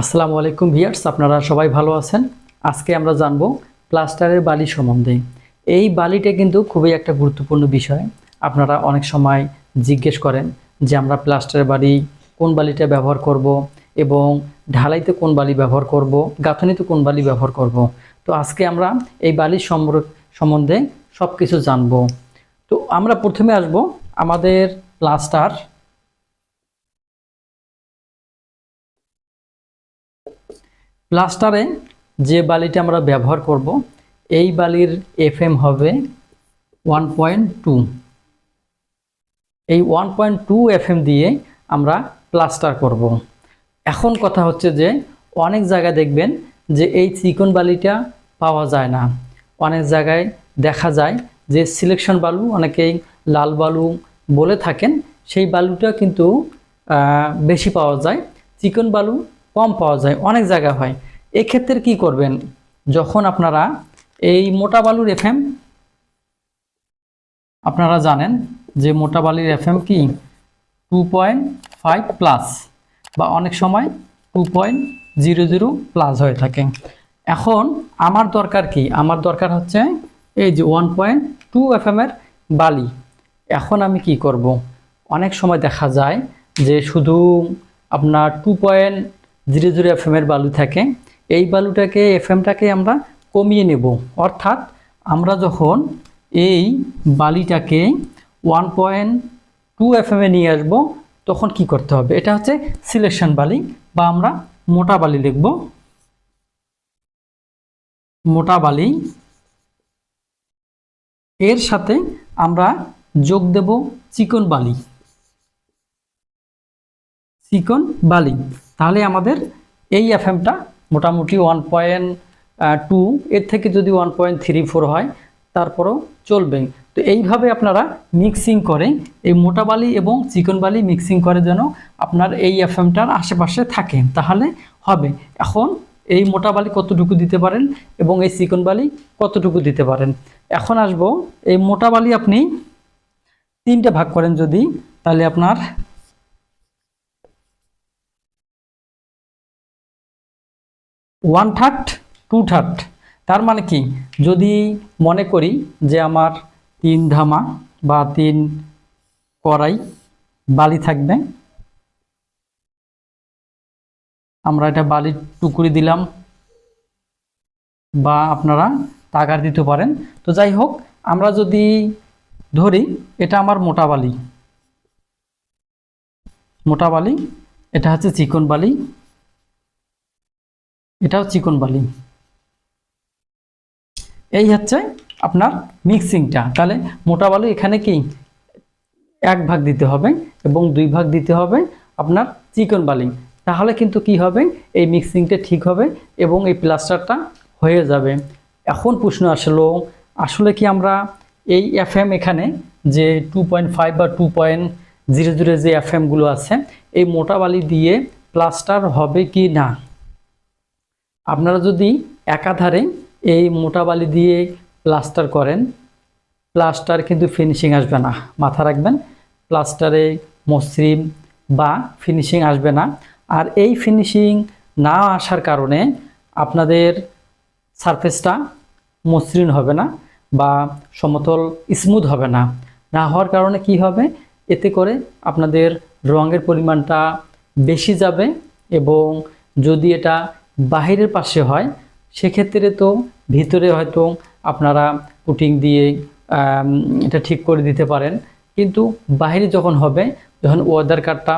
আসসালামু আলাইকুম ভিয়ার্স আপনারা সবাই ভালো আছেন? আজকে আমরা জানব প্লাস্টারের বালি সম্বন্ধে। এই বালিটা কিন্তু খুবই একটা গুরুত্বপূর্ণ বিষয়। আপনারা অনেক সময় জিজ্ঞেস করেন যে আমরা প্লাস্টারের বালি কোন বালিটা ব্যবহার করব এবং ঢালাইতে কোন বালি ব্যবহার করব, গাঁথনিতে কোন বালি ব্যবহার করব। তো আজকে আমরা এই বালির সম্বন্ধে সব কিছু জানব। তো আমরা প্রথমে আসব আমাদের প্লাস্টার প্লাস্টারে যে বালিটা আমরা ব্যবহার করব, এই বালির এফএম হবে ওয়ান পয়েন্ট টু এই ওয়ান পয়েন্ট টু এফএম দিয়ে আমরা প্লাস্টার করব। এখন কথা হচ্ছে যে, অনেক জায়গায় দেখবেন যে এই চিকন বালিটা পাওয়া যায় না। অনেক জায়গায় দেখা যায় যে সিলেকশন বালু, অনেকেই লাল বালু বলে থাকেন, সেই বালুটা কিন্তু বেশি পাওয়া যায়। চিকন বালু কম পাওয়া যায়, অনেক জায়গা হয়। এক্ষেত্রে কি করবেন? যখন আপনারা এই মোটা বালুর এফএম, আপনারা জানেন যে মোটা বালির এফএম কি? টু পয়েন্ট ফাইভ প্লাস বা অনেক সময় two point zero zero plus হয়ে থাকে। এখন আমার দরকার কি? আমার দরকার হচ্ছে এই যে ওয়ান পয়েন্ট টু এফএমের বালি। এখন আমি কি করব? অনেক সময় দেখা যায় যে শুধু আপনার টু পয়েন্ট জিরো জিরো এফএমের বালু থাকে। এই বালুটাকে এফএমটাকে আমরা কমিয়ে নেব। অর্থাৎ আমরা যখন এই বালিটাকে ওয়ান পয়েন্ট টু এফএমে নিয়ে আসব, তখন কি করতে হবে? এটা হচ্ছে সিলেকশন বালি বা আমরা মোটা বালি লিখব। মোটা বালি, এর সাথে আমরা যোগ দেব চিকন বালি। চিকন বালি। তাহলে আমাদের এই এফএমটা মোটামুটি ওয়ান পয়েন্ট টু এর থেকে যদি ওয়ান পয়েন্ট থ্রি ফোর হয়, তারপরও চলবে তো এইভাবে আপনারা মিক্সিং করে, এই মোটা বালি এবং চিকন বালি মিক্সিং করে যেন আপনার এই এফএমটার আশেপাশে থাকে, তাহলে হবে। এখন এই মোটা বালি কতটুকু দিতে পারেন এবং এই চিকন বালি কতটুকু দিতে পারেন? এখন আসব, এই মোটা বালি আপনি তিনটে ভাগ করেন যদি, তাহলে আপনার ওয়ান থার্ড টু থার্ড তার মানে কি? যদি মনে করি যে আমার তিন ধামা বা তিন কড়াই বালি থাকবে, আমরা এটা বালির টুকুরি দিলাম বা আপনারা তাগার দিতে পারেন। তো যাই হোক, আমরা যদি ধরি, এটা আমার মোটা বালি। মোটা বালি, এটা হচ্ছে চিকন বালি। এটাও চিকন বালি। এই হচ্ছে আপনার মিক্সিংটা। তাহলে মোটা বালি এখানে কি? এক ভাগ দিতে হবে এবং দুই ভাগ দিতে হবে আপনার চিকন বালি। তাহলে কিন্তু কি হবে? এই মিক্সিংটা ঠিক হবে এবং এই প্লাস্টারটা হয়ে যাবে। এখন প্রশ্ন আসলো, আসলে কি আমরা এই এফএম এখানে যে টু পয়েন্ট ফাইভ বা টু পয়েন্ট জিরো জিরো যে এফএমগুলো আছে, এই মোটা বালি দিয়ে প্লাস্টার হবে কি না? আপনারা যদি একাধারে এই মোটা বালি দিয়ে প্লাস্টার করেন প্লাস্টার কিন্তু ফিনিশিং আসবে না। মাথা রাখবেন প্লাস্টারে মসৃণ বা ফিনিশিং আসবে না। আর এই ফিনিশিং না আসার কারণে আপনাদের সারফেসটা মসৃণ হবে না বা সমতল স্মুথ হবে না। না হওয়ার কারণে কি হবে? এতে করে আপনাদের রঙের পরিমাণটা বেশি যাবে এবং যদি এটা বাহিরের পাশে হয়, সেক্ষেত্রে তো ভিতরে হয়তো আপনারা পুটিং দিয়ে এটা ঠিক করে দিতে পারেন। কিন্তু বাইরে যখন হবে, যখন ওয়াদার কার্ডটা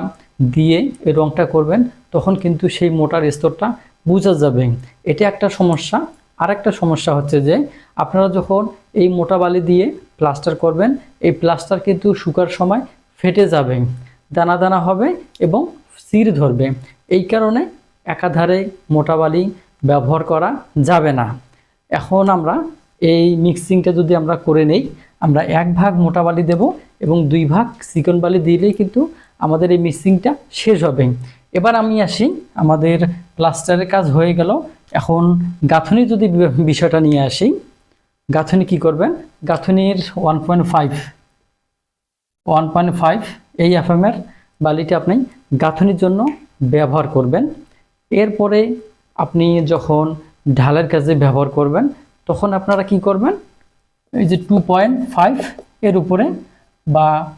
দিয়ে এই রঙটা করবেন, তখন কিন্তু সেই মোটার স্তরটা বোঝা যাবে। এটা একটা সমস্যা। আর একটা সমস্যা হচ্ছে যে, আপনারা যখন এই মোটা বালি দিয়ে প্লাস্টার করবেন, এই প্লাস্টার কিন্তু শুকার সময় ফেটে যাবে, দানা দানা হবে এবং সির ধরবে। এই কারণে একাধারে মোটা বালি ব্যবহার করা যাবে না। এখন আমরা এই মিক্সিংটা যদি আমরা করে নেই, আমরা এক ভাগ মোটা বালি দেব এবং দুই ভাগ চিকন বালি দিলেই কিন্তু আমাদের এই মিক্সিংটা শেষ হবে। এবার আমি আসি, আমাদের প্লাস্টারের কাজ হয়ে গেল। এখন গাঁথনি যদি বিষয়টা নিয়ে আসি, গাঁথনি কি করবেন? গাঁথনির one point five one point five এই এফএমের বালিটি আপনি গাঁথনির জন্য ব্যবহার করবেন। এরপরে আপনি যখন ঢালের কাজে ব্যবহার করবেন, তখন আপনারা কি করবেন? এই যে টু পয়েন্ট ফাইভ এর উপরে বা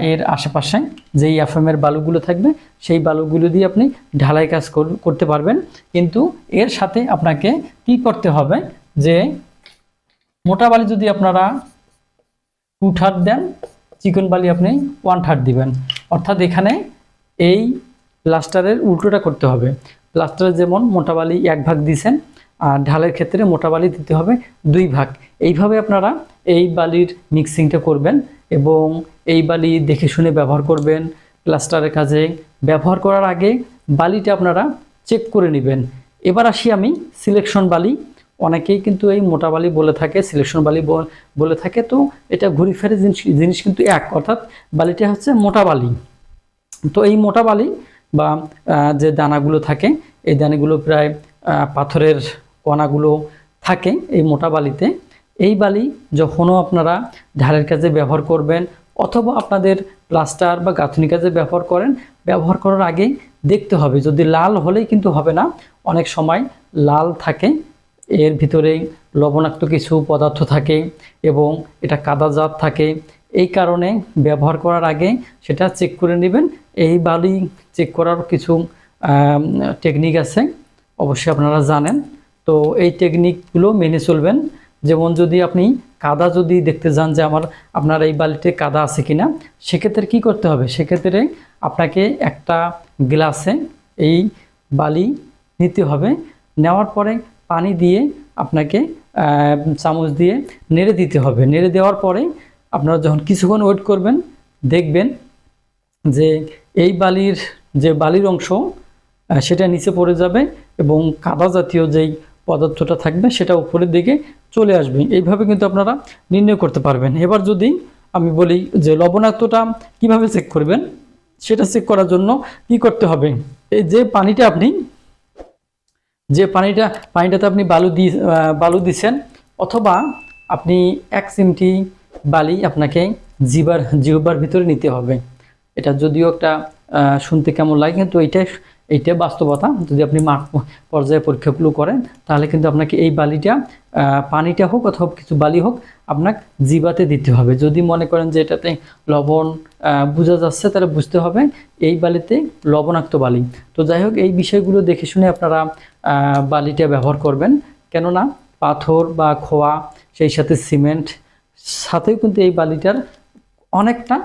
এর আশেপাশে যেই এফএমের বালুগুলো থাকবে, সেই বালুগুলো দিয়ে আপনি ঢালাই কাজ কর- করতে পারবেন। কিন্তু এর সাথে আপনাকে কি করতে হবে যে, মোটা বালি যদি আপনারা টু থার্ড দেন, চিকন বালি আপনি ওয়ান থার্ড দিবেন। অর্থাৎ এখানে এই প্লাস্টারের উল্টোটা করতে হবে। প্লাস্টারে যেমন মোটা বালি এক ভাগ দিছেন, আর ঢালের ক্ষেত্রে মোটা বালি দিতে হবে দুই ভাগ। এইভাবে আপনারা এই বালির মিক্সিংটা করবেন এবং এই বালি দেখে শুনে ব্যবহার করবেন প্লাস্টারের কাজে। ব্যবহার করার আগে বালিটা আপনারা চেক করে নেবেন। এবার আসি আমি সিলেকশন বালি। অনেকেই কিন্তু এই মোটা বালি বলে থাকে সিলেকশন বালি বল- বলে থাকে। তো এটা ঘুরি ফেরে জিনিস জিনিস কিন্তু এক, অর্থাৎ বালিটা হচ্ছে মোটা বালি। তো এই মোটা বালি বা যে দানাগুলো থাকে, এই দানাগুলো প্রায় পাথরের কণাগুলো থাকে এই মোটা বালিতে। এই বালি যখনও আপনারা ঢালের কাজে ব্যবহার করবেন অথবা আপনাদের প্লাস্টার বা গাঁথনি কাজে ব্যবহার করেন, ব্যবহার করার আগে দেখতে হবে। যদি লাল হলেই কিন্তু হবে না। অনেক সময় লাল থাকে, এর ভিতরে লবণাক্ত কিছু পদার্থ থাকে এবং এটা কাদাজাত থাকে। এই কারণে ব্যবহার করার আগে সেটা চেক করে নেবেন। এই বালি চেক করার কিছু টেকনিক আছে, অবশ্যই আপনারা জানেন। তো এই টেকনিকগুলো মেনে চলবেন। যেমন যদি আপনি কাদা যদি দেখতে যান যে আমার, আপনার এই বালিতে কাদা আছে কিনা, সেক্ষেত্রে কি করতে হবে? সেক্ষেত্রে আপনাকে একটা গ্লাসে এই বালি নিতে হবে। নেওয়ার পরে পানি দিয়ে আপনাকে চামচ দিয়ে নেড়ে দিতে হবে। নেড়ে দেওয়ার পরে আপনারা যখন কিছুক্ষণ ওয়েট করবেন, দেখবেন যে এই বালির যে বালির অংশ সেটা নিচে পড়ে যাবে এবং কাদা জাতীয় যেই পদার্থটা থাকবে, সেটা উপরের দিকে চলে আসবে। এইভাবে কিন্তু আপনারা নির্ণয় করতে পারবেন। এবার যদি আমি বলি যে লবণাক্তটা কীভাবে চেক করবেন, সেটা চেক করার জন্য কি করতে হবে? এই যে পানিটা আপনি, যে পানিটা, পানিটাতে আপনি বালু দিয়ে বালু দিছেন, অথবা আপনি এক চিমটি বালি আপনাকে জিবার, জিহ্বার ভিতরে নিতে হবে। এটা যদিও একটা শুনতে কেমন লাগে, কিন্তু এইটাই এইটা বাস্তবতা। যদি আপনি মাঠ পর্যায়ে পরীক্ষাগুলো করেন, তাহলে কিন্তু আপনাকে এই বালিটা পানিটা হোক অথবা কিছু বালি হোক আপনাকে জিবাতে দিতে হবে। যদি মনে করেন যে এটাতে লবণ বোঝা যাচ্ছে, তাহলে বুঝতে হবে এই বালিতে লবণাক্ত বালি। তো যাই হোক, এই বিষয়গুলো দেখে শুনে আপনারা বালিটা ব্যবহার করবেন। কেননা পাথর বা খোয়া, সেই সাথে সিমেন্ট সাথেও কিন্তু এই বালিটার অনেকটা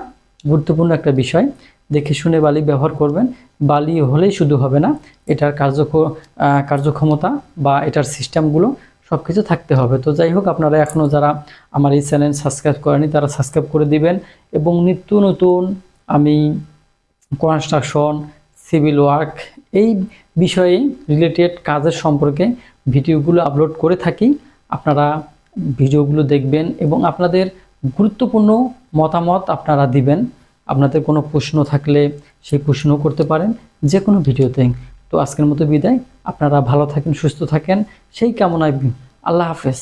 গুরুত্বপূর্ণ একটা বিষয়। দেখে শুনে বালি ব্যবহার করবেন। বালি হলেই শুধু হবে না এটার আহ, কার্যক্ষমতা বা এটার সিস্টেমগুলো সব কিছু থাকতে হবে। তো যাই হোক আপনারা এখনও যারা আমার এই চ্যানেল সাবস্ক্রাইব করেনি তারা সাবস্ক্রাইব করে দিবেন এবং নিত্য নতুন আমি কনস্ট্রাকশন সিভিল ওয়ার্ক এই বিষয়ে রিলেটেড কাজের সম্পর্কে ভিডিওগুলো আপলোড করে থাকি। আপনারা ভিডিওগুলো দেখবেন এবং আপনাদের গুরুত্বপূর্ণ মতামত আপনারা দিবেন। আপনাদের কোনো প্রশ্ন থাকলে সেই প্রশ্নও করতে পারেন যে কোনো ভিডিওতে। তো আজকের মতো বিদায়। আপনারা ভালো থাকেন, সুস্থ থাকেন। সেই কামনায় আল্লাহ হাফেজ।